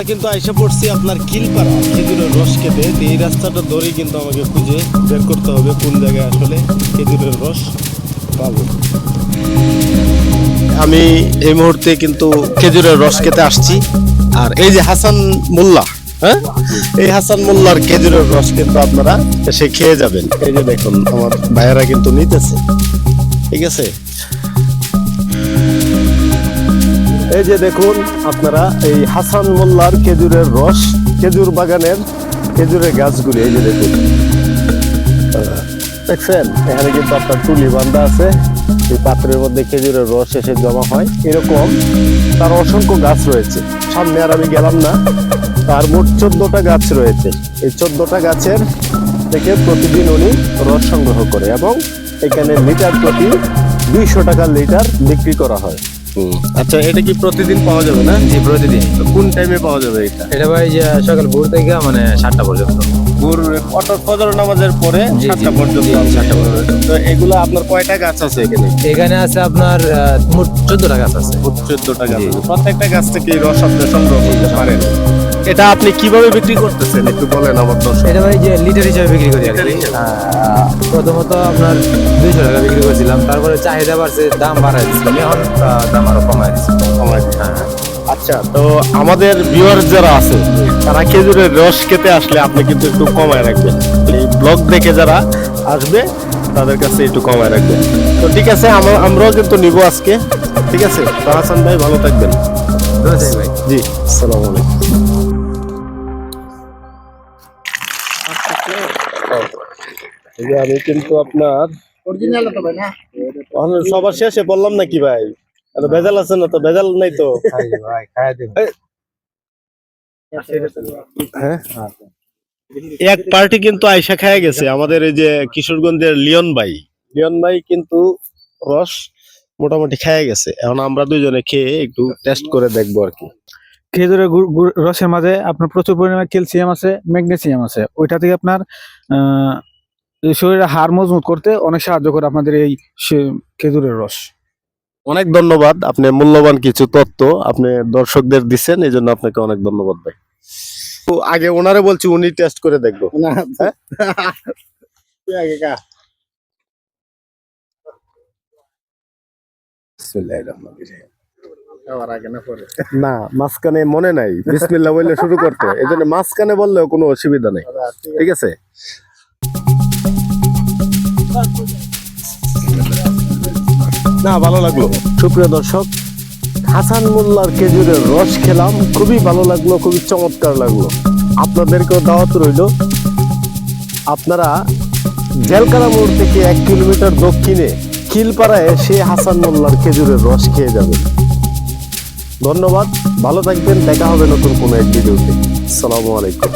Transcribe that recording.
আমরা কিন্তু আইসা পড়ছি আপনার কিলপাড়া। খেজুরের রস খেতে। এই রাস্তাটা ধরেই কিন্তু আমাকে খুঁজে বের করতে হবে কোন জায়গায় আসলে খেজুরের রস পাবো। আমি এই মুহূর্তে কিন্তু খেজুরের রস খেতে আসছি। আর এই যে হাসান মোল্লা হ্যাঁ? এই হাসান মোল্লার খেজুরের রস কিন্তু আপনারা এসে খেয়ে যাবেন। এই যে দেখুন, আমার ভাইয়েরা কিন্তু নিতেছে। ঠিক আছে? এই যে দেখুন আপনারা, এই হাসান মোল্লার খেজুরের রস, খেজুর বাগানের খেজুরের গাছগুলি, এই যে দেখুন। দেখছেন? এখানে কিন্তু আপনার টুলি বান্ধা আছে। এই পাত্রের মধ্যে খেজুরের রস এসে জমা হয়। এরকম তার অসংখ্য গাছ রয়েছে। সামনে আর আমি গেলাম না। তার মোট চোদ্দটা গাছ রয়েছে। এই চোদ্দটা গাছের থেকে প্রতিদিন উনি রস সংগ্রহ করে এবং এখানে লিটার প্রতি দুইশো টাকা লিটার বিক্রি করা হয়। আচ্ছা এটা কি প্রতিদিন পাওয়া যাবে না? জি প্রতিদিন। কোন টাইমে পাওয়া যাবে এটা? এটা ভাই যে সকাল ভোর থেকে মানে সাতটা পর্যন্ত। ভোর ফজর নামাজের পরে সাতটা পর্যন্ত সাতটা পর্যন্ত। তো এগুলো আপনার কয়টা গাছ আছে এখানে? এখানে আছে আপনার মোট চোদ্দটা গাছ আছে। চোদ্দটা গাছ প্রত্যেকটা গাছ থেকে রস আপনি সংগ্রহ করতে পারেন? এটা আপনি কীভাবে বিক্রি করতেছেন? একটু বলেন আমার দর্শক। এটা ভাই যে লিটার হিসাবে বিক্রি করি। প্রথমত আপনার দুইশো টাকা বিক্রি চাহিদা বাড়ছে দাম বাড়াই দিচ্ছিলাম এখন দাম আরও দিন। আচ্ছা তো আমাদের ভিউয়ার যারা আছে তারা খেজুরের রস খেতে আসলে আপনি কিন্তু একটু কমায় রাখবেন। এই ব্লগ দেখে যারা আসবে তাদের কাছে একটু কমায় রাখবেন। তো ঠিক আছে আমরা আমরাও কিন্তু নিব আজকে। ঠিক আছে? তো হাসান ভাই ভালো থাকবেন। ভাই জি আসসালামু আলাইকুম। আমি কিন্তু আপনার অরিজিনাল তো ভাই না সবার শেষে বললাম নাকি ভাই? ভেজাল আছে না তো? ভেজাল নাই তো? হ্যাঁ? এক পার্টি কিন্তু আয়সা খায় গেছে। আমাদের এই যে কিশোরগঞ্জের লিওন ভাই। লিওন ভাই কিন্তু রস মোটামুটি খায় গেছে। এখন আমরা দুইজনে খেয়ে একটু টেস্ট করে দেখব আর কি। খেজুরের রসের মাঝে আপনার প্রচুর পরিমাণে ক্যালসিয়াম আছে ম্যাগনেসিয়াম আছে। ওইটা থেকে আপনার আহ, এই শরীরে হাড় মজবুত করতে অনেক সাহায্য করে আপনাদের এই খেজুরের রস। অনেক ধন্যবাদ আপনি মূল্যবান কিছু তথ্য আপনি দর্শকদের দিচ্ছেন এই জন্য আপনাকে অনেক ধন্যবাদ ভাই। আগে ওনারে বলছি উনি টেস্ট করে দেখব। না। হ্যাঁ? না মাঝখানে মনে নাই বিসমিল্লাহ বললে শুরু করতে এই জন্য মাঝখানে বললেও কোনো অসুবিধা নেই। ঠিক আছে? না, ভালো লাগল। সুপ্রিয় দর্শক, হাসান মোল্লার খেজুরের রস খেলাম, খুবই ভালো লাগল, খুবই চমৎকার লাগল। আপনাদেরকেও দাওয়াত রইল। আপনারা জেলকারা মোড় থেকে এক কিলোমিটার দক্ষিণে খিলপাড়ায় এসে হাসান মোল্লার খেজুরের রস খেয়ে যাবেন। ধন্যবাদ, ভালো থাকবেন, দেখা হবে নতুন কোনো এক ভিডিওতে। আসসালামু আলাইকুম।